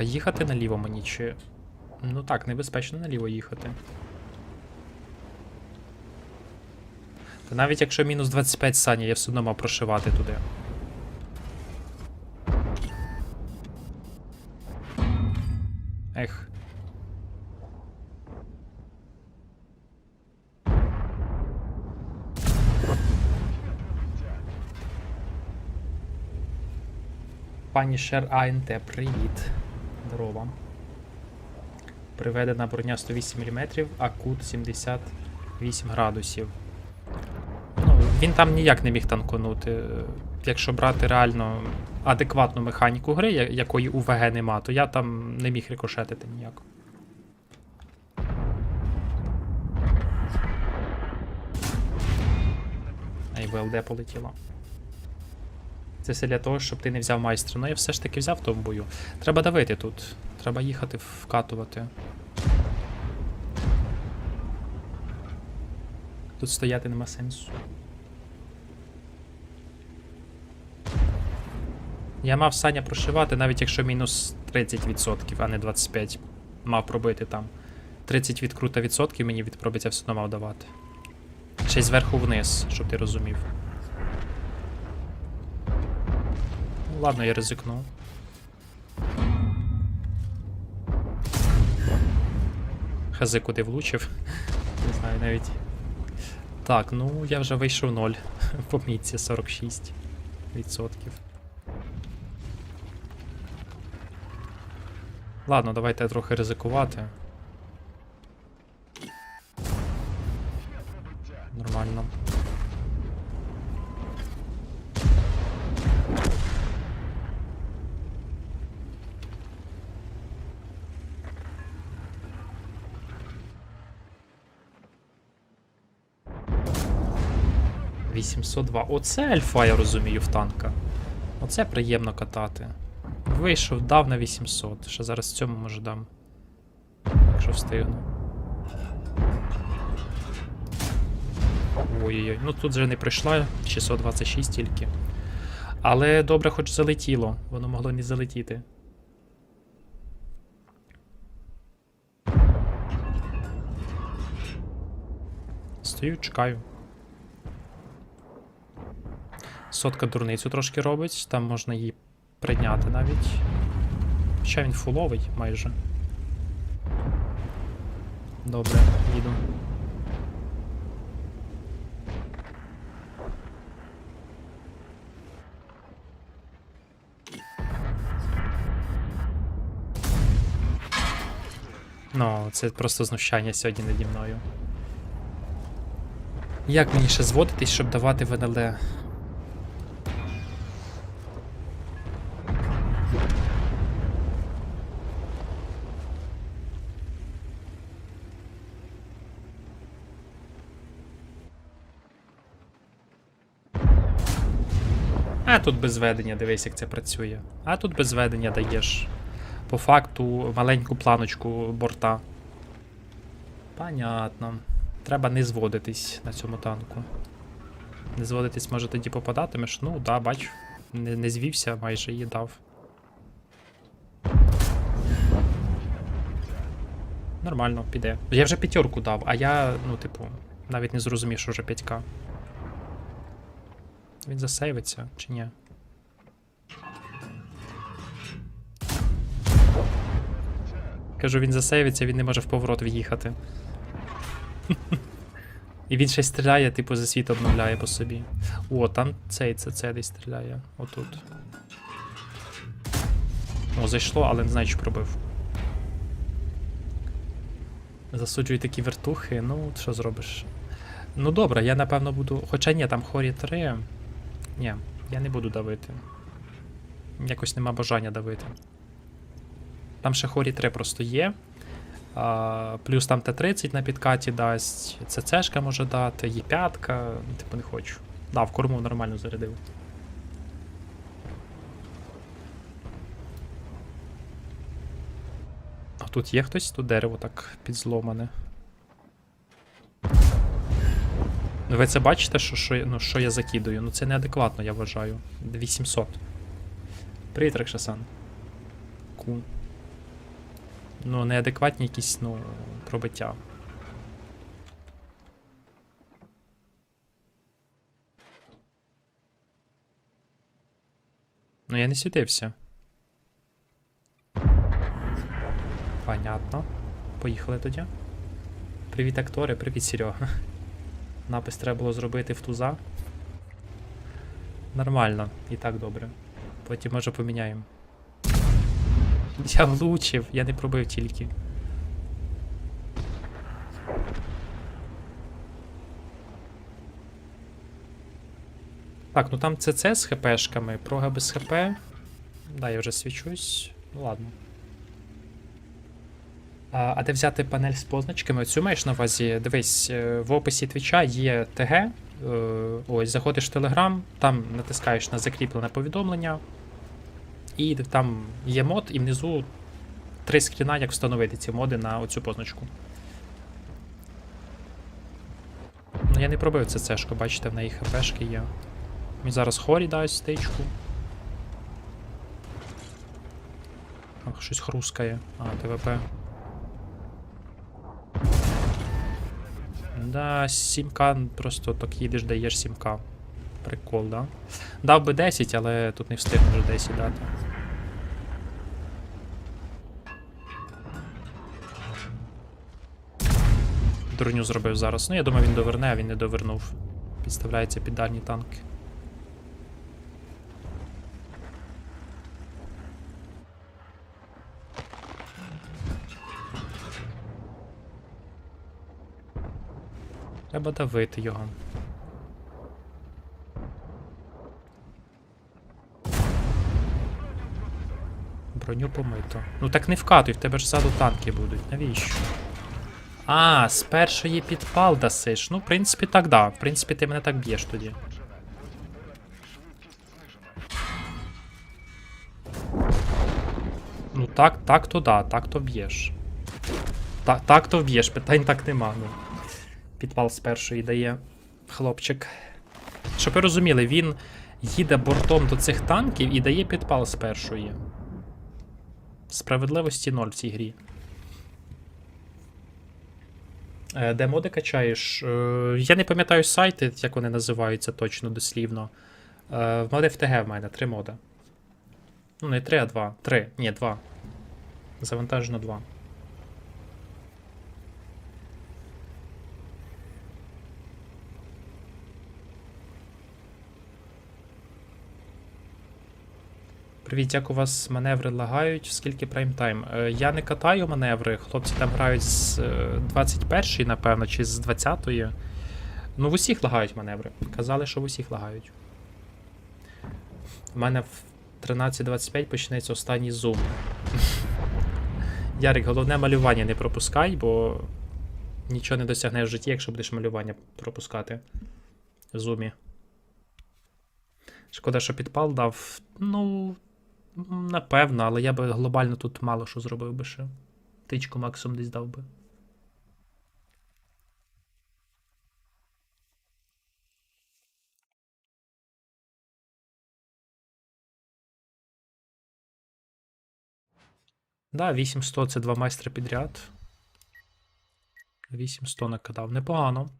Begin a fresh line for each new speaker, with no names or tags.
а їхати наліво мені чи. Ну так, небезпечно наліво їхати. Та навіть якщо мінус 25 сані, я все одно мав прошивати туди. Ех. Пані Шер АНТ, привіт. Здорово. Приведена броня 108 мм, а кут 78 градусів. Ну, він там ніяк не міг танконути. Якщо брати реально адекватну механіку гри, якої у ВГ нема, то я там не міг рикошетити ніяк. Й ВЛД полетіло. Це для того, щоб ти не взяв майстра. Ну я все ж таки взяв в тому бою. Треба давити тут. Треба їхати вкатувати. Тут стояти нема сенсу. Я мав Саня прошивати, навіть якщо мінус 30%, а не 25%. Мав пробити там. 30 від крута відсотків мені від все одно мав давати. Ще й зверху вниз, щоб ти розумів. Ладно, я ризикну. Хази куди влучив. Не знаю навіть. Так, ну я вже вийшов 0. По мітці 46 відсотків. Ладно, давайте трохи ризикувати. Нормально. — 802. Оце альфа, я розумію, в танка. Оце приємно катати. Вийшов, дав на 800. Ще зараз цьому може дам. Якщо встигну. Ой-ой-ой. Ну тут вже не прийшла, 626 тільки. Але добре, хоч залетіло. Воно могло не залетіти. Стою, чекаю. Сотка дурницю трошки робить, там можна її прийняти навіть. Хоча він фуловий майже. Добре, їду. Ну, це просто знущання сьогодні наді мною. Як мені ще зводитись, щоб давати ВНЛ? А тут без ведення, дивись, як це працює. А тут без ведення даєш. По факту маленьку планочку борта. Понятно. Треба не зводитись на цьому танку. Не зводитись, може тоді попадатимеш. Ну, да, бачу. Не, не звівся, майже її дав. Нормально, піде. Я вже п'ятерку дав, а я, ну, типу, навіть не зрозумів, що вже 5к. Він засейвиться чи ні? Кажу, він засейвиться, він не може в поворот в'їхати. І він ще й стріляє, типу, за світ обновляє по собі. О, там цей ЦЦ десь стріляє. Отут. О, зайшло, але не знаю, чи пробив. Засуджую такі вертухи, ну, що зробиш? Ну добре, я напевно буду. Хоча ні, там хорі 3. Ні, я не буду давити. Якось нема бажання давити. Там ще хорі 3 просто є. А, плюс там Т-30 на підкаті дасть. ЦЦшка може дати, є 5 типу не хочу. Да, в корму нормально зарядив. А тут є хтось? Тут дерево так підзломане. Ну, ви це бачите, що, що, ну, що я закидую? Ну це неадекватно, я вважаю. 800. Привіт, Рекшасан. Ку. Ну, неадекватні якісь, ну, пробиття. Ну, я не світився. Понятно. Поїхали тоді. Привіт, актори, привіт, Серега. Напис треба було зробити в туза. Нормально, і так добре. Потім може поміняємо. Я влучив, я не пробив тільки. Так, ну там ЦЦ з ХПшками, прога без ХП. Да, я вже свічусь. Ну ладно. А, де взяти панель з позначками? Оцю маєш на увазі? Дивись, е, в описі твіча є ТГ. е, Ось, заходиш в Telegram, там натискаєш на закріплене повідомлення. І там є мод, і внизу три скріна, як встановити ці моди на оцю позначку. Ну, я не пробив ЦЦшку, бачите, в неї ХПшки є. Мені зараз хорі дасть стичку. Ах, щось хрускає. А, ТВП. Да, 7к просто так їдеш, даєш 7к. Прикол, да? Дав би 10, але тут не встиг вже 10 дати. Дурню зробив зараз. Ну, я думаю, він доверне, а він не довернув. Підставляється під дальні танки. Треба давити його. Броню помито. Ну так не вкатуй, в тебе ж ззаду танки будуть. Навіщо? А, з першої підпал дасиш. Ну, в принципі, так да. В принципі, ти мене так б'єш тоді. Ну так, так то да, так то б'єш. Так, так то вб'єш, питань так нема. Ну. Підпал з першої дає хлопчик. Щоб ви розуміли, він їде бортом до цих танків і дає підпал з першої. Справедливості ноль в цій грі. Е, Де моди качаєш? Е, Я не пам'ятаю сайти, як вони називаються точно дослівно. Е, В моди FTG в мене три моди. Ну, не три, а два. Три. Ні, два. Завантажено два. Привіт, як у вас маневри лагають? Скільки прайм-тайм? Е, Я не катаю маневри, хлопці там грають з е, 21-ї, напевно, чи з 20-ї. Ну, в усіх лагають маневри. Казали, що в усіх лагають. У мене в 13.25 почнеться останній зум. Ярик, головне малювання не пропускай, бо нічого не досягнеш в житті, якщо будеш малювання пропускати в зумі. Шкода, що підпал дав. Ну, напевно, але я би глобально тут мало що зробив би ще. Тичку максимум десь дав би. Да, 8100 це два майстри підряд. 8100 накидав. Непогано.